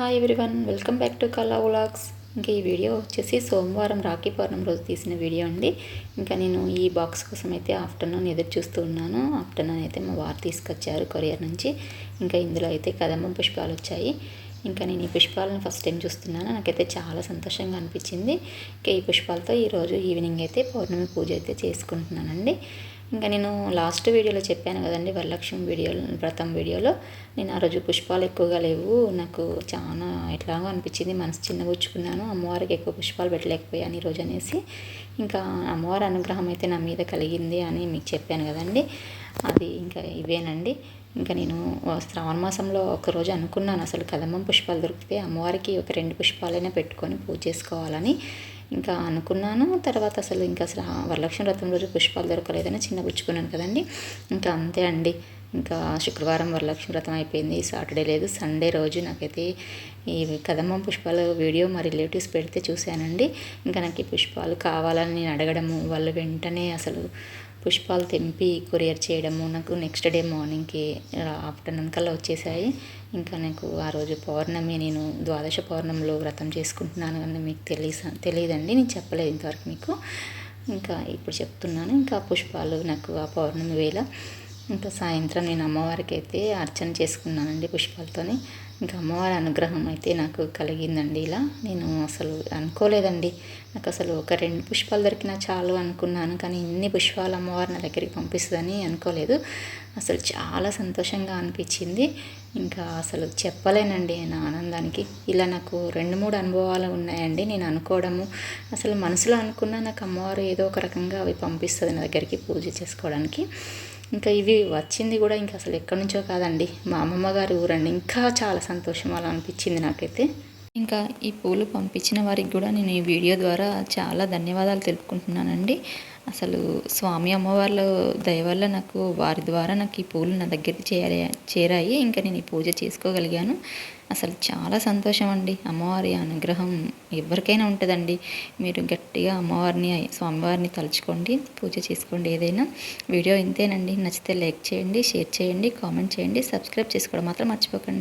Hi everyone welcome back to Kala vlogs ఇంకా ఈ video వచ్చేసి సోమవారం రాఖీ పౌర్ణం రోజు తీసిన వీడియో అండి. ఇంకా నేను ఈ బాక్స్ కోసం అయితే ఆఫ్టర్నూన్ ఎదురు చూస్తూ ఉన్నాను. ఆఫ్టర్నూన్ అయితే మా వారు తీసుకొచ్చారు కొరియర్ నుంచి. ఇంకా ఇందులో అయితే కదంబం పుష్పాలు వచ్చాయి. ఇంకా నేను ఈ పుష్పాలను ఫస్ట్ టైం చూస్తున్నాను. నాకైతే చాలా సంతోషంగా అనిపించింది. ఇంకా ఈ పుష్పాలతో ఈరోజు ఈవినింగ్ అయితే పౌర్ణమి పూజ అయితే చేసుకుంటున్నానండి. ఇంకా నేను లాస్ట్ వీడియోలో చెప్పాను కదండి వరలక్ష్మి వీడియో వ్రతం వీడియోలో. నేను ఆ రోజు పుష్పాలు ఎక్కువగా లేవు. నాకు చాలా ఎట్లాగో అనిపించింది. మనసు చిన్నగుచ్చుకున్నాను అమ్మవారికి ఎక్కువ పుష్పాలు పెట్టలేకపోయాను ఈరోజు అనేసి. ఇంకా అమ్మవారి అనుగ్రహం అయితే నా మీద కలిగింది అని మీకు చెప్పాను కదండి. అది ఇంకా ఇవేనండి. ఇంకా నేను శ్రావణ మాసంలో ఒకరోజు అనుకున్నాను. అసలు కదమ్మం పుష్పాలు దొరికితే అమ్మవారికి ఒక రెండు పుష్పాలైనా పెట్టుకొని పూజ చేసుకోవాలని. ఇంకా అనుకున్నాను. తర్వాత అసలు ఇంకా అసలు వరలక్ష్మి వ్రతం రోజు పుష్పాలు దొరకలేదని చిన్న పుచ్చుకున్నాను కదండి. ఇంకా అంతే అండి. ఇంకా శుక్రవారం వరలక్ష్మి వ్రతం అయిపోయింది. సాటర్డే లేదు సండే రోజు నాకైతే ఈ కదమ్మ పుష్పాలు వీడియో మా రిలేటివ్స్ పెడితే చూశానండి. ఇంకా నాకు ఈ పుష్పాలు కావాలని నేను అడగడము వాళ్ళు వెంటనే అసలు పుష్పాలు తెంపి కొరియర్ చేయడము నాకు నెక్స్ట్ డే మార్నింగ్కి ఆఫ్టర్నూన్ కల్లా వచ్చేసాయి. ఇంకా నాకు ఆ రోజు పౌర్ణమి నేను ద్వాదశ పౌర్ణమిలో వ్రతం చేసుకుంటున్నాను అని మీకు తెలియసా తెలియదండి. నేను చెప్పలేదు ఇంతవరకు మీకు. ఇంకా ఇప్పుడు చెప్తున్నాను. ఇంకా పుష్పాలు నాకు ఆ పౌర్ణమి వేళ ఇంకా సాయంత్రం నేను అమ్మవారికి అయితే అర్చన చేసుకున్నానండి పుష్పాలతోని. ఇంకా అమ్మవారి అనుగ్రహం అయితే నాకు కలిగిందండి ఇలా. నేను అసలు అనుకోలేదండి. నాకు అసలు ఒక రెండు పుష్పాలు దొరికినా చాలు అనుకున్నాను. కానీ ఇన్ని పుష్పాలు అమ్మవారి నా దగ్గరికి పంపిస్తుందని అనుకోలేదు. అసలు చాలా సంతోషంగా అనిపించింది. ఇంకా అసలు చెప్పలేనండి నా ఆనందానికి. ఇలా నాకు రెండు మూడు అనుభవాలు ఉన్నాయండి నేను అనుకోవడము. అసలు మనసులో అనుకున్నా నాకు అమ్మవారు ఏదో ఒక రకంగా అవి పంపిస్తుంది నా దగ్గరికి పూజ చేసుకోవడానికి. ఇంకా ఇవి వచ్చింది కూడా ఇంకా అసలు ఎక్కడి నుంచో కాదండి. మా అమ్మమ్మ గారి ఊరండి. ఇంకా చాలా సంతోషం అలా అనిపించింది నాకైతే. ఇంకా ఈ పూలు పంపించిన వారికి కూడా నేను ఈ వీడియో ద్వారా చాలా ధన్యవాదాలు తెలుపుకుంటున్నానండి. అసలు స్వామి అమ్మవార్ల దయ వల్ల నాకు వారి ద్వారా నాకు ఈ పూలు నా దగ్గరికి చేరే చేరాయి. ఇంకా నేను ఈ పూజ చేసుకోగలిగాను. అసలు చాలా సంతోషం అండి అమ్మవారి అనుగ్రహం ఎవరికైనా ఉంటుందండి. మీరు గట్టిగా అమ్మవారిని స్వామివారిని తలుచుకోండి పూజ చేసుకోండి ఏదైనా. వీడియో ఇంతేనండి. నచ్చితే లైక్ చేయండి షేర్ చేయండి కామెంట్ చేయండి సబ్స్క్రైబ్ చేసుకోవడం మాత్రం మర్చిపోకండి.